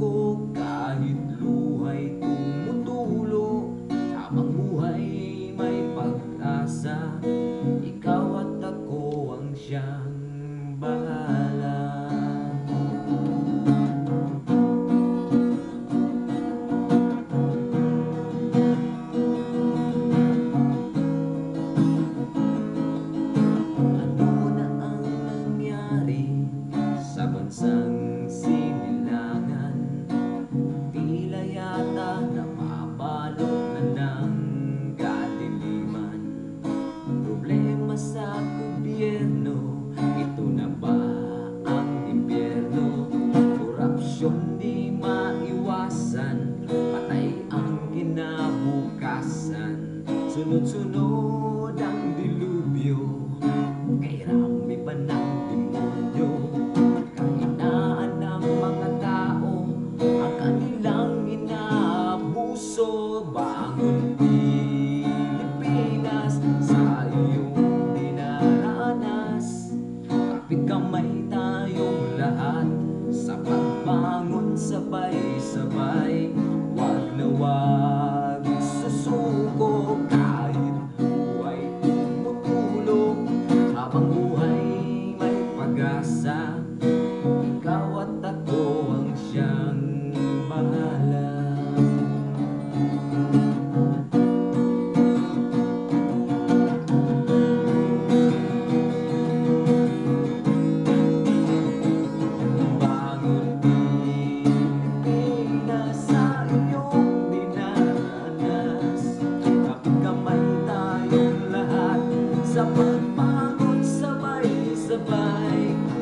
cô Sunod-sunod ang dilubyo Kay rami pa ng demonyo Kahinaan ng mga tao Ang kanilang inaabuso ba?